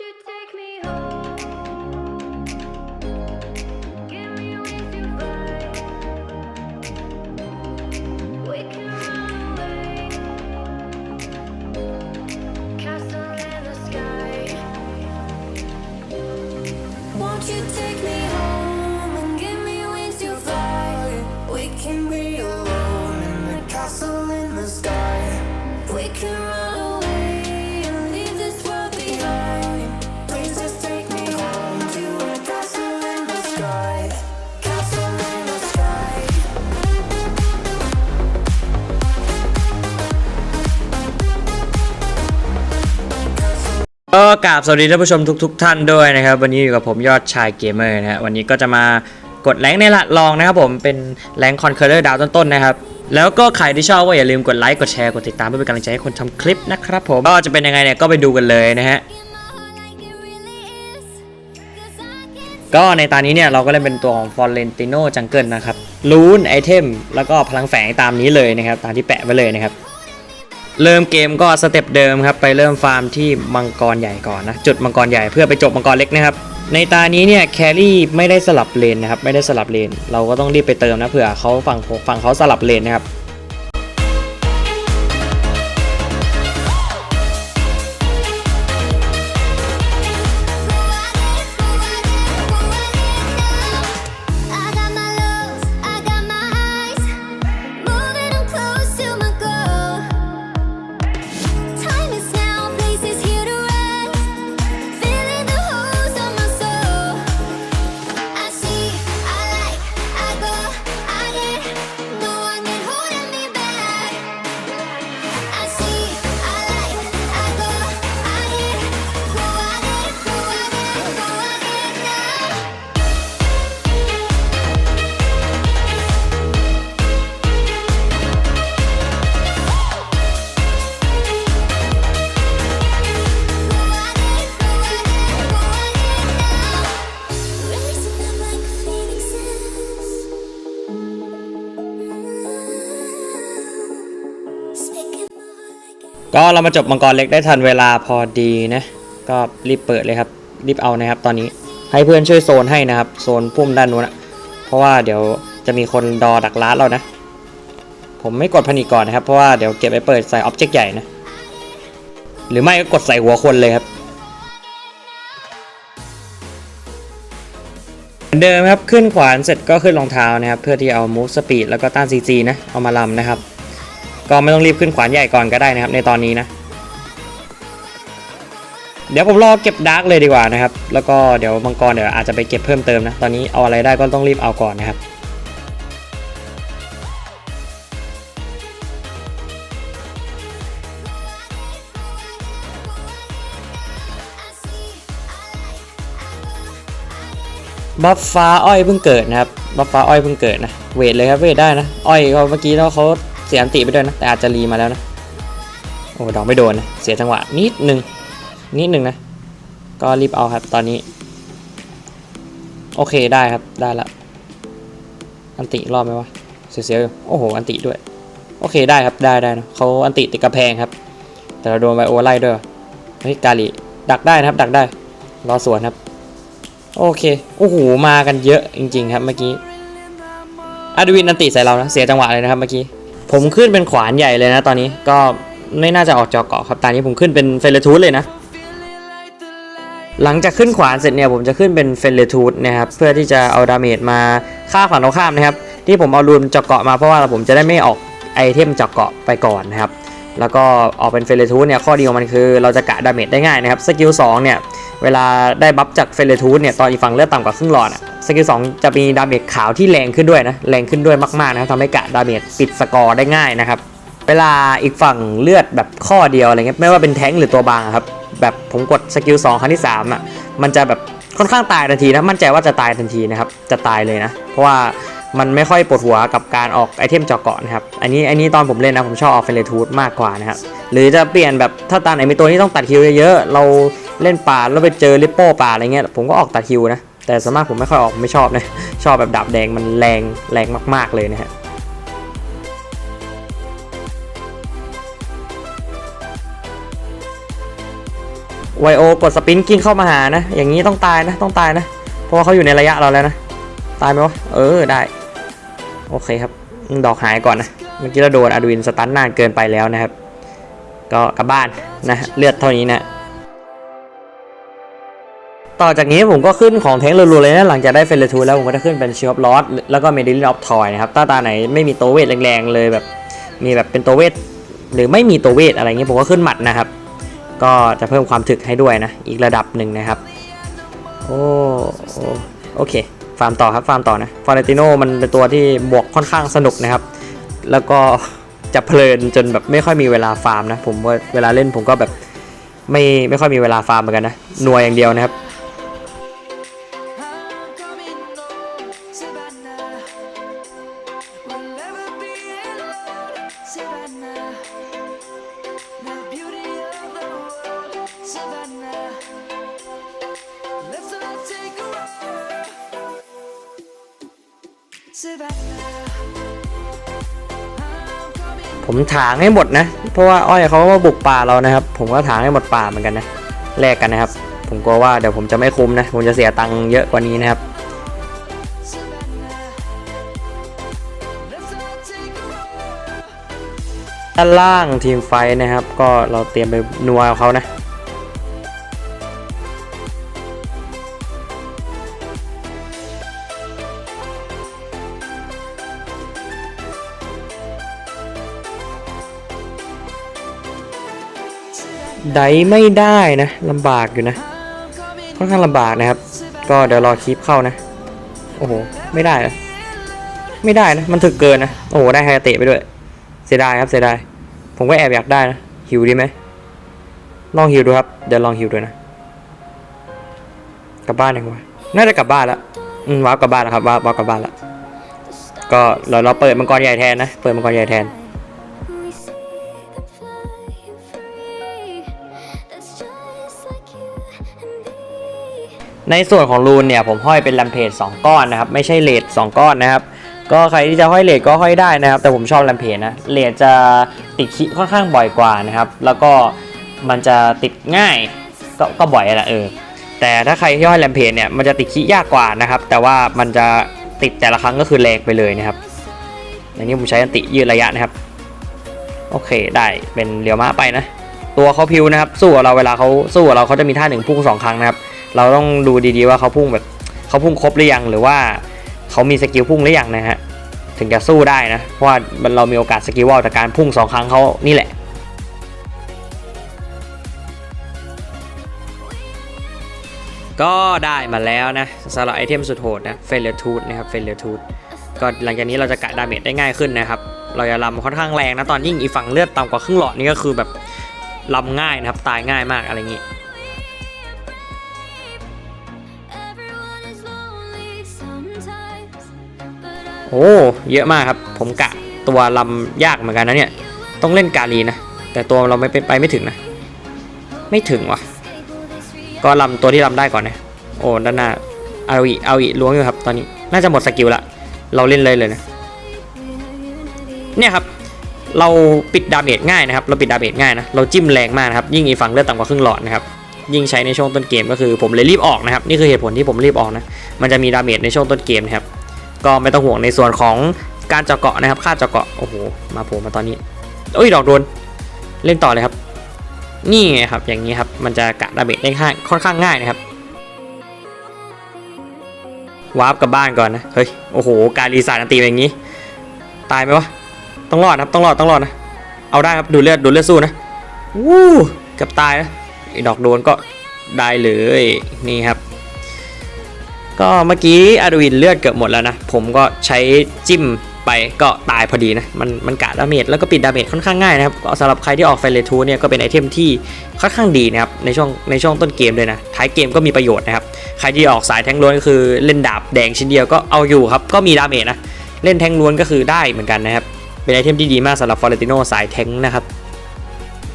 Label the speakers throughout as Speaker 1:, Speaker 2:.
Speaker 1: You take me
Speaker 2: ก็กราบสวัสดีท่านผู้ชมทุกๆท่านด้วยนะครับ วันนี้อยู่กับผมยอดชายเกมเมอร์นะฮะวันนี้ก็จะมากดแรงในละลองนะครับผมเป็นแรงคอนเคอร์เลอร์ดาวต้นๆนะครับ แล้วก็ใครที่ชอบก็อย่าลืมกดไลค์กดแชร์กดติดตามเพื่อเป็นกำลังใจให้คนทำคลิปนะครับผมก็จะเป็นยังไงเนี่ยก็ไปดูกันเลยนะฮะก็ในตอนนี้เนี่ยเราก็เล่นเป็นตัวของฟอร์เรนติโนจังเกิลนะครับลูนไอเทมแล้วก็พลังแฝงตามนี้เลยนะครับตามที่แปะไว้เลยนะครับ เริ่มเกมก็สเต็ปเดิมครับไปเริ่มฟาร์มที่มังกรใหญ่ก่อนนะจุดมังกรใหญ่เพื่อไปจบมังกรเล็กนะครับในตานี้เนี่ยแครี่ไม่ได้สลับเลนนะครับไม่ได้สลับเลน เราก็ต้องรีบไปเติมนะเผื่อเขาฝั่งฝั่งเขาสลับเลนนะครับ ก็เรามาจบมังกรเล็กได้ทันเวลาพอดีนะ ก็รีบเปิดเลยครับ รีบเอานะครับตอนนี้ให้เพื่อนช่วยโซนให้นะครับ โซนพุ่มด้านนู้นนะเพราะว่าเดี๋ยวจะมีคนดอดักล้าเรานะ ผมไม่กดพนิกก่อนนะครับ เพราะว่าเดี๋ยวเก็บไปเปิดใส่อ็อบเจกต์ใหญ่นะ หรือไม่ก็กดใส่หัวคนเลยครับเหมือนเดิมครับขึ้นขวานเสร็จก็ขึ้นรองเท้านะครับ เพื่อที่เอา move speed แล้วก็ต้าน CG นะ เอามาลำนะครับ ก็ไม่ต้องรีบขึ้นขวานใหญ่ก่อนก็ได้นะครับในตอนนี้นะ เดี๋ยวผมรอเก็บดาร์กเลยดีกว่านะครับ แล้วก็เดี๋ยวมังกรเดี๋ยวอาจจะไปเก็บเพิ่มเติมนะ ตอนนี้เอาอะไรได้ก็ต้องรีบเอาก่อนนะครับบัฟฟ้าอ้อยเพิ่งเกิดนะครับบัฟฟ้าอ้อยเพิ่งเกิดนะ เวทเลยครับเวทได้นะ อ้อยเขาเมื่อกี้เขาเสียอันติไปด้วยนะ แต่อาจจะรีมาแล้วนะ โอ้ดอกไม่โดนนะ เสียจังหวะนิดนึง นิดนึงนะ ก็รีบเอาครับตอนนี้ โอเคได้ครับได้ละ อันติรอบไหมวะ เสียๆอยู่โอ้โห อันติด้วย โอเคได้ครับได้ได้นะเขาอันติติดกระแพงครับ แต่เราโดนไวโอไล่ด้วยเฮ้ยกาลีดักได้นะครับ ดักได้รอสวนครับ โอเคโอ้โหมากันเยอะจริง ๆ ครับเมื่อกี้อดวินอันติใส่เรานะเสียจังหวะเลยนะครับเมื่อกี้ ผมขึ้นเป็นขวานใหญ่เลยนะตอนนี้ก็ไม่น่าจะออกจอเกาะครับตอนนี้ผมขึ้นเป็นเฟลทูสเลยนะ หลังจากขึ้นขวานเสร็จเนี่ยผมจะขึ้นเป็นเฟลทูสนะครับเพื่อที่จะเอาดาเมจมาฆ่าฝั่งตรงข้ามนะครับ ที่ผมเอารูนจาะเกาะมาเพราะว่าผมจะได้ไม่ออกไอเทมจาะเกาะไปก่อนนะครับแล้วก็ออกเป็นเฟลทูสเนี่ยข้อดีของมันคือเราจะกะดาเมจได้ง่ายนะครับสกิล2เนี่ยเวลาได้บัฟจากเฟลทูสเนี่ยตอนอีกฝั่งเลือดต่ำกว่าครึ่งหลอดอะ สกิลสองจะมีดาเมจขาวที่แรงขึ้นด้วยนะแรงขึ้นด้วยมากๆนะครับทำให้กะดาเมจปิดสกอร์ได้ง่ายนะครับเวลาอีกฝั่งเลือดแบบข้อเดียวอะไรเงี้ยไม่ว่าเป็นแท้งหรือตัวบางอะครับแบบผมกดสกิล2ครั้งที่3อะมันจะแบบค่อนข้างตายทันทีนะมั่นใจว่าจะตายทันทีนะครับจะตายเลยนะ เพราะว่ามันไม่ค่อยปวดหัวกับการออกไอเทมเจาะเกาะนะครับอันนี้อันนี้ตอนผมเล่นนะผมชอบออกเฟลทูสมากกว่านะครับหรือจะเปลี่ยนแบบถ้าตาไหนมีตัวที่ต้องตัดคิวเยอะๆเราเล่นป่าแล้วไปเจอลิปโป้ป่าอะไรเงี้ยผมก็ออกตัดคิวนะ แต่สมากผมไม่ค่อยออกไม่ชอบนะชอบแบบดาบแดงมันแรงแรงมาก ๆเลยนะฮะไวโอกดสปินกิ้งเข้ามาหานะ อย่างนี้ต้องตายนะต้องตายนะ เพราะว่าเขาอยู่ในระยะเราแล้วนะ ตายไหมวะ เออได้ โอเคครับ ดอกหายก่อนนะ เมื่อกี้เราโดนอาดวินสตันนานเกินไปแล้วนะครับ ก็กลับบ้านนะ เลือดเท่านี้นะ ต่อจากนี้ผมก็ขึ้นของแท้งรัวๆเลยนะหลังจากได้เฟรทูแล้วผมก็จะขึ้นเป็นชิออฟลอสแล้วก็เมดิลินออฟทอยนะครับถ้าตาไหนไม่มีโตเวทแรงๆเลยแบบมีแบบเป็นโตเวทหรือไม่มีโตเวทอะไรเงี้ยผมก็ขึ้นหมัดนะครับ ก็จะเพิ่มความถึกให้ด้วยนะ อีกระดับหนึ่งนะครับโอ้โอ้โอเค ฟาร์มต่อครับฟาร์มต่อนะฟอร์เรติโนมันเป็นตัวที่บวกค่อนข้างสนุกนะครับ แล้วก็จะเพลินจนแบบไม่ค่อยมีเวลาฟาร์มนะ ผมว่าเวลาเล่นผมก็แบบไม่ไม่ค่อยมีเวลาฟาร์มเหมือนกันนะหน่วยอย่างเดียวนะครับ ผมถางให้หมดนะ เพราะว่าอ้อยเขาก็มาบุกป่าเรานะครับ ผมก็ถางให้หมดป่าเหมือนกันนะแลกกันนะครับ ผมกลัวว่าเดี๋ยวผมจะไม่คุ้มนะ ผมจะเสียตังค์เยอะกว่านี้นะครับด้านล่างทีมไฟนะครับ ก็เราเตรียมไปนัวเขานะ ได้ไม่ได้นะลำบากอยู่นะค่อนข้างลำบากนะครับ ก็เดี๋ยวรอคลิปเข้านะ โอ้โห ไม่ได้ไม่ได้นะ มันถึกเกินนะ โอ้โห ได้ไฮเตะไปด้วย เสียดายครับ เสียดาย ผมก็แอบอยากได้นะ หิวดีไหม ลองหิวดูครับ เดี๋ยวลองหิวดูนะ กลับบ้านยังวะน่าจะกลับบ้านละอืมว้าวกลับบ้านแล้วครับว้าวว้าวกลับบ้านละก็เราเราเปิดมังกรใหญ่แทนนะ เปิดมังกรใหญ่แทน ในส่วนของรูนเนี่ยผมห้อยเป็นลมเพจ2ก้อนนะครับไม่ใช่เลด2ก้อนนะครับก็ใครที่จะห้อยเลดก็ห้อยได้นะครับ แต่ผมชอบลมเพจนะเลดจะติดคิค่อนข้างบ่อยกว่านะครับ แล้วก็มันจะติดง่ายก็ก็บ่อยแหละเออแต่ถ้าใครที่ห้อยลมเพจเนี่ยมันจะติดคิยากกว่านะครับ แต่ว่ามันจะติดแต่ละครั้งก็คือแรงไปเลยนะครับอย่างนี้ผมใช้อันติยืดระยะนะครับโอเคได้เป็นเรียวม้าไปนะ ตัวเขาพิวนะครับ สู้กับเราเวลาเขาสู้กับเราเขาจะมีท่าหนึ่งพุ่งสองครั้งนะครับ เราต้องดูดีๆว่าเขาพุ่งแบบเขาพุ่งครบหรือยังหรือว่าเขามีสกิลพุ่งหรือยังนะฮะถึงจะสู้ได้นะ เพราะว่าเรามีโอกาสสกิลวอลจากการพุ่งสองครั้งเขานี่แหละก็ได้มาแล้วนะสำหรับไอเทมสุดโหดนะเฟลเลอร์ทูดนะครับเฟลเลอร์ทูดก็หลังจากนี้เราจะกะดาเมจได้ง่ายขึ้นนะครับ เราจะลำค่อนข้างแรงนะ ตอนยิ่งอีฝั่งเลือดต่ำกว่าครึ่งหลอดนี่ก็คือแบบลำง่ายนะครับ ตายง่ายมากอะไรอย่างนี้ โอ้เยอะมากครับ ผมกะตัวลำยากเหมือนกันนะเนี่ย ต้องเล่นกาลีนะ แต่ตัวเราไม่ไปไม่ถึงนะ ไม่ถึงว่ะ ก็ลำตัวที่ลำได้ก่อนนะโอ้ด้านหน้าเอาอีเอาอีล้วงอยู่ครับตอนนี้ น่าจะหมดสกิลละเราเล่นเลยเลยนะ เนี่ยครับ เราปิดดาเมจง่ายนะครับ เราปิดดาเมจง่ายนะ เราจิ้มแรงมากนะครับ ยิ่งอีฝั่งเลือดต่ำกว่าครึ่งหลอดนะครับยิ่งใช้ในช่วงต้นเกมก็คือผมเลยรีบออกนะครับ นี่คือเหตุผลที่ผมรีบออกนะ มันจะมีดาเมจในช่วงต้นเกมนะครับ ก็ไม่ต้องห่วงในส่วนของการเจาะเกาะนะครับ ค่าเจาะเกาะโอ้โหมาโผล่มาตอนนี้เอ้ยดอกโดนเล่นต่อเลยครับ นี่ไงครับอย่างนี้ครับมันจะกะดาเมจได้ค่อนข้างง่ายนะครับวาร์ปกลับบ้านก่อนนะเฮ้ยโอ้โหการรีสาร์อันตีอย่างนี้ ตายไหมวะต้องรอดครับต้องรอดต้องรอดนะเอาได้ครับดูเลือดดูเลือดสู้นะวู้เกับตายนะไอ้ดอกโดนก็ได้เลยนี่ครับ ก็เมื่อกี้อาร์วินเลือดเกือบหมดแล้วนะ ผมก็ใช้จิ้มไปก็ตายพอดีนะ มันมันกะดาเมจแล้วก็ปิดดาเมจค่อนข้างง่ายนะครับสำหรับใครที่ออกไฟเลทูเนี่ยก็เป็นไอเทมที่ค่อนข้างดีนะครับในช่วงในช่วงต้นเกมเลยนะ ท้ายเกมก็มีประโยชน์นะครับ ใครที่ออกสายแทงล้วนก็คือเล่นดาบแดงชิ้นเดียวก็เอาอยู่ครับ ก็มีดาเมจนะ เล่นแทงล้วนก็คือได้เหมือนกันนะครับ เป็นไอเทมที่ดีมากสำหรับฟอร์เรติโนสายแทงนะครับ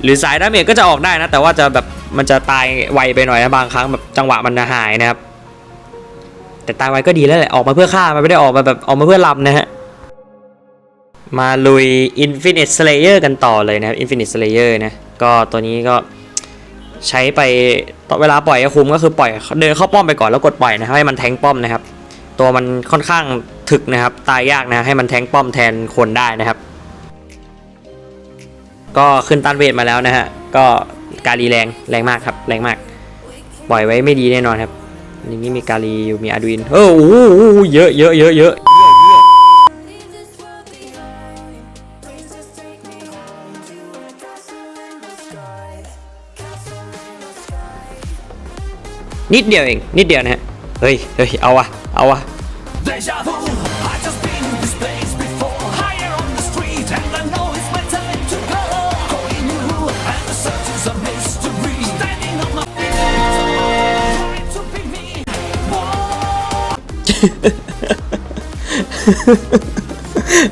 Speaker 2: หรือสายดาเมจก็จะออกได้นะ แต่ว่าจะแบบมันจะตายไวไปหน่อยนะบางครั้งแบบจังหวะมันจะหายนะครับ แต่ตายไวก็ดีแล้วแหละ ออกมาเพื่อฆ่ามันไม่ได้ออกมาแบบออกมาเพื่อลำนะฮะ มาลุย Infinite Slayer กันต่อเลยนะครับ Infinite Slayer นะ ก็ตัวนี้ก็ใช้ไปตอนเวลาปล่อยก็คุมก็คือปล่อยเดินเข้าป้อมไปก่อนแล้วกดปล่อยนะครับให้มันแทงป้อมนะครับ ตัวมันค่อนข้างถึกนะครับ ตายยากนะให้มันแทงป้อมแทนคนได้นะครับ ก็ขึ้นตันเวทมาแล้วนะฮะก็การีแรงแรงมากครับแรงมาก ปล่อยไว้ไม่ดีแน่นอนครับ อย่างนี้มีกาลีอยู่มีอาร์ดูอินเออโอ้โหเยอะเยอะเยอะเยอะนิดเดียวเอง นิดเดียวนะฮะ เฮ้ยเฮ้ยเอาวะเอาวะ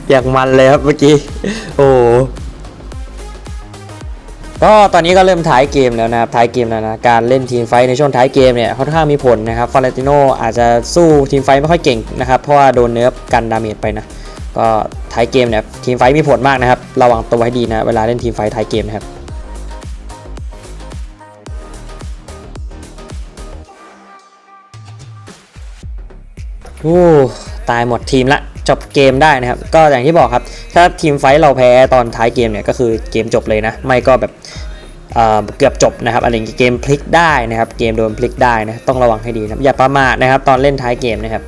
Speaker 2: อยากมันเลยครับเมื่อกี้ โอ้ก็ตอนนี้ก็เริ่มท้ายเกมแล้วนะครับท้ายเกมแล้วนะการเล่นทีมไฟในช่วงท้ายเกมเนี่ยค่อนข้างมีผลนะครับฟาเรติโนอาจจะสู้ทีมไฟไม่ค่อยเก่งนะครับเพราะว่าโดนเนิร์ฟกันดาเมจไปนะก็ท้ายเกมเนี่ยทีมไฟมีผลมากนะครับระวังตัวให้ดีนะเวลาเล่นทีมไฟท์ท้ายเกมนะครับ โอ้ตายหมดทีมละจบเกมได้นะครับ ก็อย่างที่บอกครับ ถ้าทีมไฟท์เราแพ้ตอนท้ายเกมเนี่ยก็คือเกมจบเลยนะ ไม่ก็แบบเกือบจบนะครับอะไรอย่างงี้เกมพลิกได้นะครับ เกมโดนพลิกได้นะต้องระวังให้ดีนะอย่าประมาทนะครับ ตอนเล่นท้ายเกมนะครับ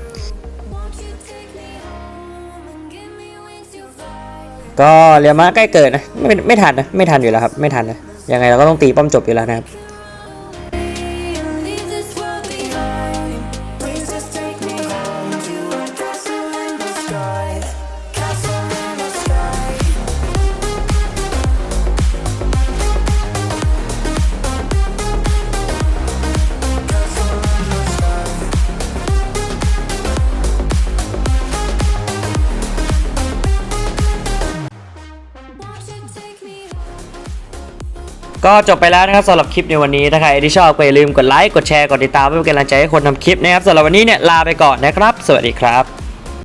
Speaker 2: ก็เรียมาใกล้เกิดนะไม่ไม่ทันนะไม่ทันอยู่แล้วครับ ไม่ทันนะยังไงเราก็ต้องตีป้อมจบอยู่แล้วนะครับ ก็จบไปแล้วนะครับสำหรับคลิปในวันนี้ ถ้าใครที่ชอบก็อย่าลืมกดไลค์ กดแชร์ กดติดตามเพื่อเป็นกำลังใจให้คนทำคลิปนะครับสำหรับวันนี้เนี่ยลาไปก่อนนะครับ สวัสดีครับ